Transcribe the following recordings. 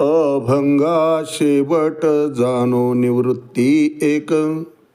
अभंगा शेवट जाणो निवृत्ती एक.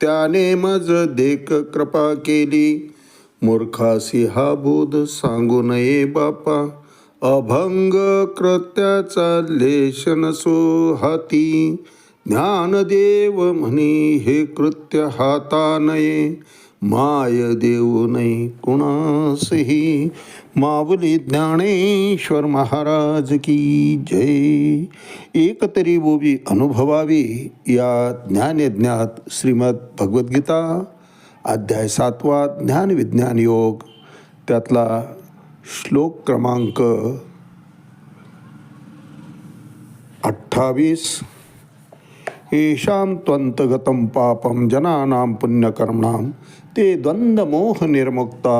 त्याने मज देख कृपा केली. मूर्खासी हा बोध सांगू नये बापा. अभंग कृत्याचा लेशन सो हाती. ज्ञानदेव म्हणे हे कृत्य हाता नये माय देऊ नाही कुणासही. माऊली ज्ञानेश्वर महाराज की जय. एकतरी बोबी अनुभवावी या ज्ञानयज्ञात श्रीमद भगवद्गीता अध्याय सातवा ज्ञान विज्ञान योग. त्यातला श्लोक क्रमांक अठ्ठावीस. येषां त्वन्तगतं पापं जनानां पुण्यकर्मणां ते द्वन्द्वमोहनिर्मुक्ता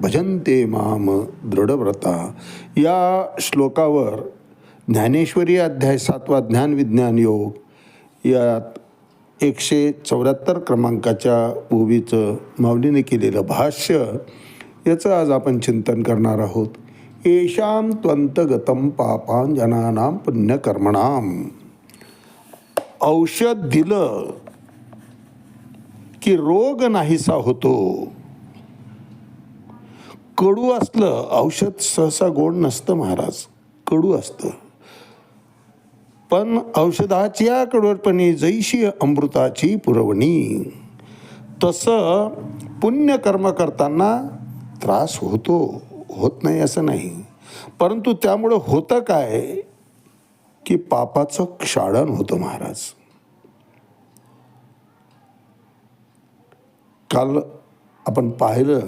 भजन्ते माम दृढव्रता। या श्लोकावर ज्ञानेश्वरी अध्याय सातवा ज्ञान विज्ञान योग यात एकशे चौऱ्याहत्तर क्रमांकाच्या ओवीचं माऊलीने केलेलं भाष्य याचं आज आपण चिंतन करणार आहोत. येषां त्वंतगतं पापां जनानां पुण्यकर्मणाम। औषध दिलं की रोग नाहीसा होतो. कडू असलं औषध सहसा गोड नसतं महाराज कडू असतं. पण औषधाच्या कडवटपणी जैशी अमृताची पुरवणी तसं पुण्यकर्म करताना त्रास होतो होत नाही असं नाही. परंतु त्यामुळं होतं काय? की पापाचं क्षाळन होतं महाराज. काल आपण पाहिलं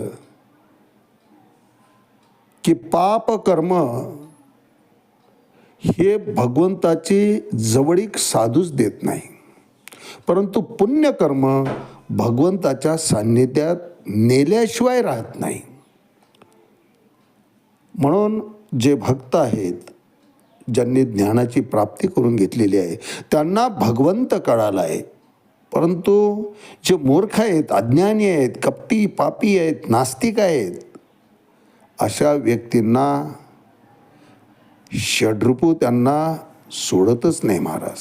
की पाप कर्म हे भगवंताची जवळीक साधूच देत नाही. परंतु पुण्यकर्म भगवंताच्या सान्निध्यात नेल्याशिवाय राहत नाही. म्हणून जे भक्त आहेत ज्यांनी ज्ञानाची प्राप्ती करून घेतलेली आहे त्यांना भगवंत कळाला आहे. परंतु जे मूर्ख आहेत अज्ञानी आहेत कपटी पापी आहेत नास्तिक आहेत अशा व्यक्तींना षड्रूपू त्यांना सोडतच नाही महाराज.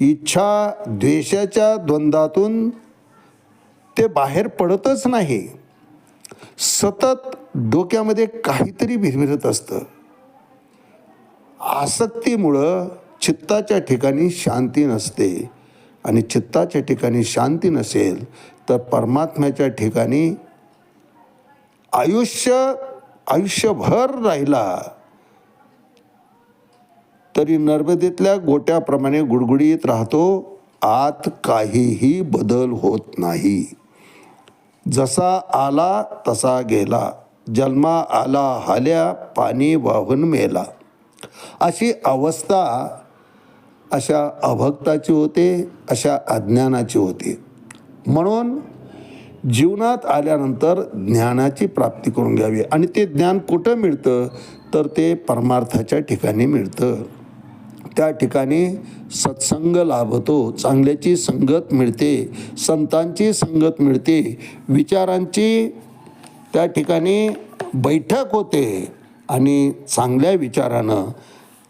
इच्छा द्वेषाच्या द्वंद्वातून ते बाहेर पडतच नाही. सतत डोक्यामध्ये काहीतरी भिरभिरत असतं. आसक्तीमुळं चित्ताच्या ठिकाणी शांती नसते. आणि चित्ताच्या ठिकाणी शांती नसेल तर परमात्म्याच्या ठिकाणी आयुष्य आयुष्यभर राहिला. तरी नर्मदेतल्या गोट्याप्रमाणे गुडगुडीत राहतो आत काहीही बदल होत नाही. जसा आला तसा गेला जन्मा आला हाल्या पाणी वाहून मेला. अशी अवस्था अशा अभक्ताची होते अशा अज्ञानाची होते. म्हणून जीवनात आल्यानंतर ज्ञानाची प्राप्ती करून घ्यावी. आणि ते ज्ञान कुठं मिळतं? तर ते परमार्थाच्या ठिकाणी मिळतं. त्या ठिकाणी सत्संग लाभतो चांगल्याची संगत मिळते संतांची संगत मिळते विचारांची त्या ठिकाणी बैठक होते आणि चांगल्या विचारानं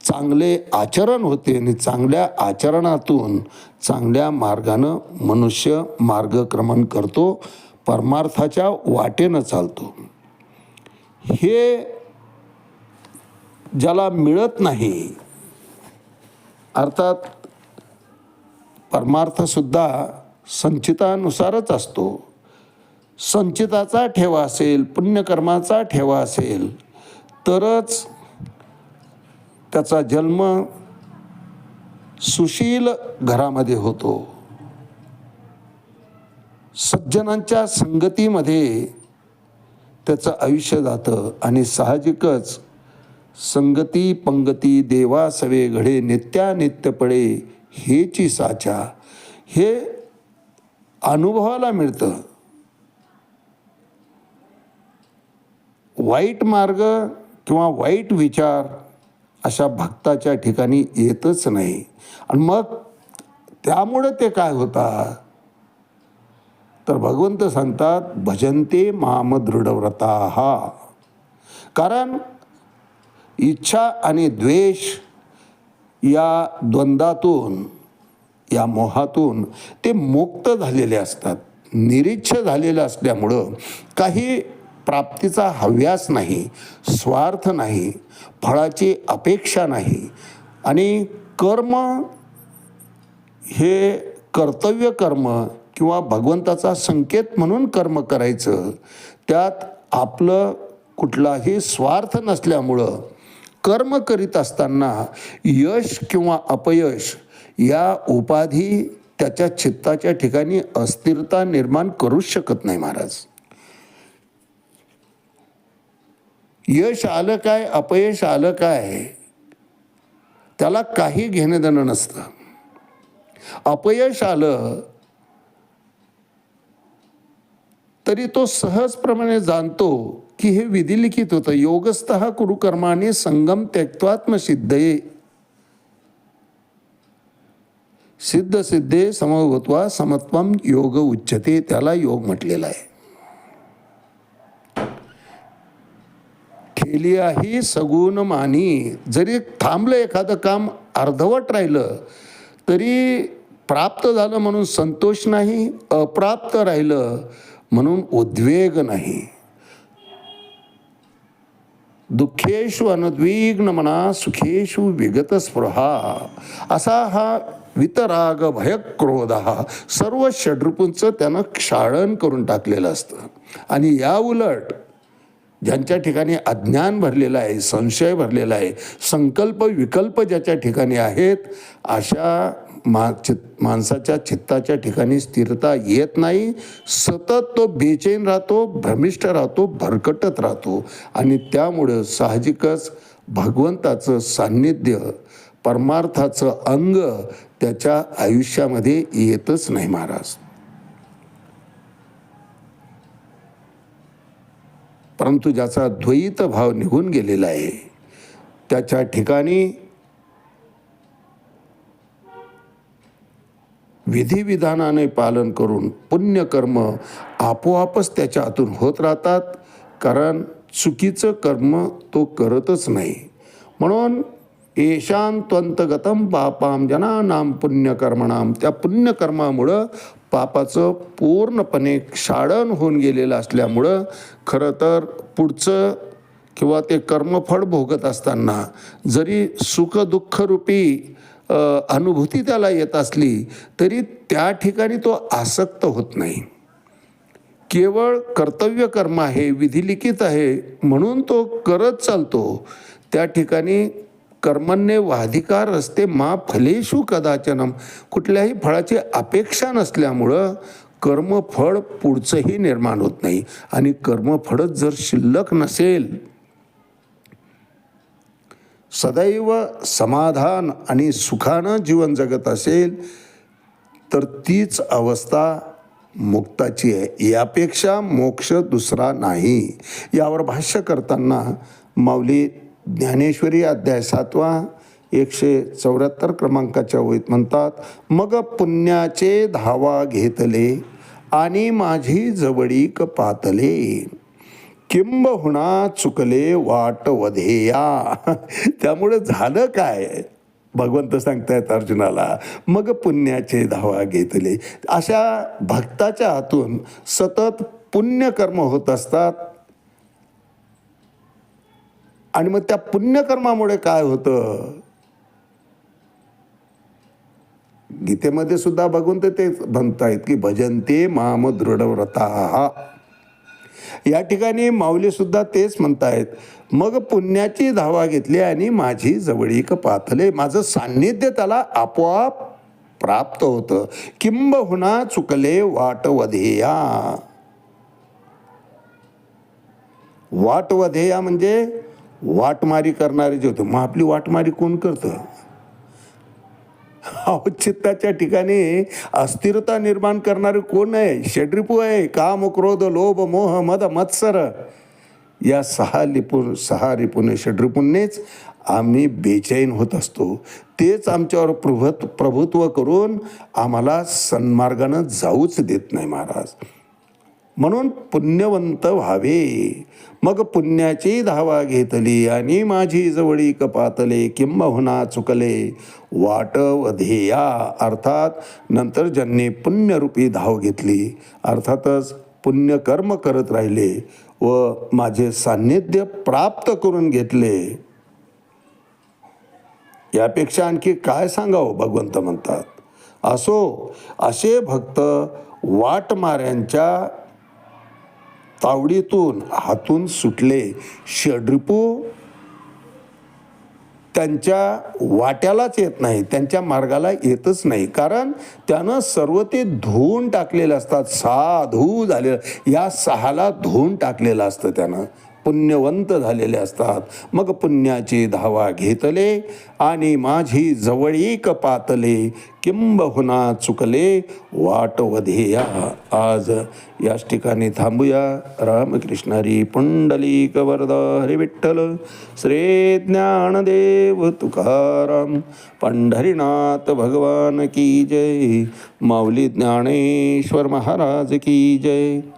चांगले आचरण होते आणि चांगल्या आचरणातून चांगल्या मार्गानं मनुष्य मार्गक्रमण करतो परमार्थाच्या वाटेनं चालतो. हे ज्याला मिळत नाही अर्थात परमार्थसुद्धा संचितानुसारच असतो. संचिताचा ठेवा असेल पुण्यकर्माचा ठेवा असेल तरच त्याचा जन्म सुशील घरामध्ये होतो. सज्जनांच्या संगतीमध्ये त्याचं आयुष्य जातं आणि साहजिकच संगती पंगती देवा सवे घडे नित्यानित्य पडे हेची साचा हे अनुभवाला मिळतं. वाईट मार्ग किंवा वाईट विचार अशा भक्ताच्या ठिकाणी येतच नाही. आणि मग त्यामुळं ते काय होतात? तर भगवंत सांगतात भजन्ते माम दृढव्रता. हा कारण इच्छा आणि द्वेष या द्वंद्वातून या मोहातून ते मुक्त झालेले असतात. निरीच्छ झालेलं असल्यामुळं काही प्राप्तीचा हव्यास नाही स्वार्थ नाही फळाची अपेक्षा नाही. आणि कर्म हे कर्तव्य कर्म किंवा भगवंताचा संकेत म्हणून कर्म करायचं त्यात आपलं कुठलाही स्वार्थ नसल्यामुळं कर्म करीत असताना यश किंवा अपयश या उपाधी त्याच्या चित्ताच्या ठिकाणी अस्थिरता निर्माण करूच शकत नाही महाराज. यश आलं काय अपयश आलं काय त्याला काही घेणं देणं नसतं. अपयश आलं तरी तो सहजप्रमाणे जाणतो की हे विधिलिखित होतं. योगस्थ कुरुकर्माने संगम संगम त्यक्त्वात्मसिद्धये. सिद्ध सिद्धे समभूत्वा समत्वम योग उच्चते त्याला योग म्हटलेला आहे. ठेलियाही सगुण मानी. जरी थांबलं एखादं काम अर्धवट राहिलं तरी प्राप्त झालं म्हणून संतोष नाही अप्राप्त राहिलं म्हणून उद्वेग नाही. दुःखेशु अनुद्विग्न म्हणा सुखेशु विगत स्पृहा. असा हा वितराग भयक्रोध हा सर्व षड्रुपूंचं त्यानं क्षाळण करून टाकलेलं असतं. आणि या उलट ज्यांच्या ठिकाणी अज्ञान भरलेलं आहे संशय भरलेला आहे संकल्प विकल्प ज्याच्या ठिकाणी आहेत अशा मा चित माणसाच्या चित्ताच्या ठिकाणी स्थिरता येत नाही. सतत तो बेचैन राहतो भ्रमिष्ट राहतो भरकटत राहतो. आणि त्यामुळं साहजिकच भगवंताचं सान्निध्य परमार्थाचं अंग त्याच्या आयुष्यामध्ये येतच नाही महाराज. परंतु ज्याचा द्वैत भाव निघून गेलेला आहे त्याच्या ठिकाणी विधिविधानाने पालन करून पुण्यकर्म आपोआपच त्याच्या हातून होत राहतात कारण चुकीचं कर्म तो करतच नाही. म्हणून येशांत्वंतगतम पापाम जनानाम पुण्यकर्मणाम त्या पुण्यकर्मामुळं पापाचं पूर्णपणे क्षाळन होऊन गेलेलं असल्यामुळं खरं तर पुढचं किंवा ते कर्मफळ भोगत असताना जरी सुखदुःखरूपी अनुभूती त्याला येत असली तरी त्या ठिकाणी तो आसक्त होत नाही. केवळ कर्तव्य कर्म आहे विधिलिखित आहे म्हणून तो करत चालतो. त्या ठिकाणी कर्मण्य वाधिकार असते मा फलेषु कदाचनम. कुठल्याही फळाची अपेक्षा नसल्यामुळं कर्मफळ पुढचंही निर्माण होत नाही. आणि कर्मफळच जर शिल्लक नसेल सदैव समाधान आणि सुखानं जीवन जगत असेल तर तीच अवस्था मुक्ताची आहे. यापेक्षा मोक्ष दुसरा नाही. यावर भाष्य करताना माऊली ज्ञानेश्वरी अध्याय सातवा एकशे चौऱ्याहत्तर क्रमांकाच्या ओळीत म्हणतात मग पुण्याचे धावा घेतले आणि माझी जवळीक पातले. किंबहुना चुकले वाट वधेया. त्यामुळे झालं काय? भगवंत सांगतायत अर्जुनाला मग पुण्याचे धावा घेतले. अशा भक्ताच्या हातून सतत पुण्यकर्म होत असतात. आणि मग त्या पुण्यकर्मामुळे काय होतं? गीतेमध्ये सुद्धा भगवंत ते म्हणतायत की भजनते माम दृढव्रता. या ठिकाणी माऊली सुद्धा तेच म्हणतायत मग पुण्याची धावा घेतली आणि माझी जवळीक पाथले माझं सान्निध्य त्याला आपोआप प्राप्त होतं. किंबहुना चुकले वाट वधेया वाट वधेया म्हणजे वाटमारी करणारे जे होते मग आपली वाटमारी कोण करतं? औचित्ताच्या ठिकाणी अस्थिरता निर्माण करणारे कोण आहे? षड्रिपू आहे. काम क्रोध लोभ मोह मद मत्सर. या सहा लिपून सहा रिपूने षड्रिपूंनीच आम्ही बेचैन होत असतो. तेच आमच्यावर प्रभत प्रभुत्व करून आम्हाला सन्मार्गानं जाऊच देत नाही महाराज. म्हणून पुण्यवंत व्हावे. मग पुण्याची धावा घेतली आणि माझी जवळी कपातले किंबहुना चुकले. वाट वधेया अर्थात नंतर ज्यांनी पुण्यरूपी धाव घेतली अर्थातच पुण्यकर्म करत राहिले व माझे सान्निध्य प्राप्त करून घेतले. यापेक्षा आणखी काय सांगावं भगवंत म्हणतात? असो असे भक्त वाटमाऱ्यांच्या तावडीतून हातून सुटले षड्रिपू त्यांच्या वाट्यालाच येत नाही त्यांच्या मार्गाला येतच नाही. कारण त्यानं सर्व ते धुवून टाकलेले असतात साधू झालेलं या सहाला धुवून टाकलेलं असतं त्यानं. पुण्यवंत झालेले असतात. मग पुण्याची धावा घेतले आणि माझी जवळीक पातले. किंबहुना चुकले वाट वधेया आज. याच ठिकाणी थांबूया. रामकृष्णारी पुंडलिक वरद हरी विठ्ठल. श्री ज्ञानदेव तुकाराम. पंढरीनाथ भगवान की जय. माऊली ज्ञानेश्वर महाराज की जय.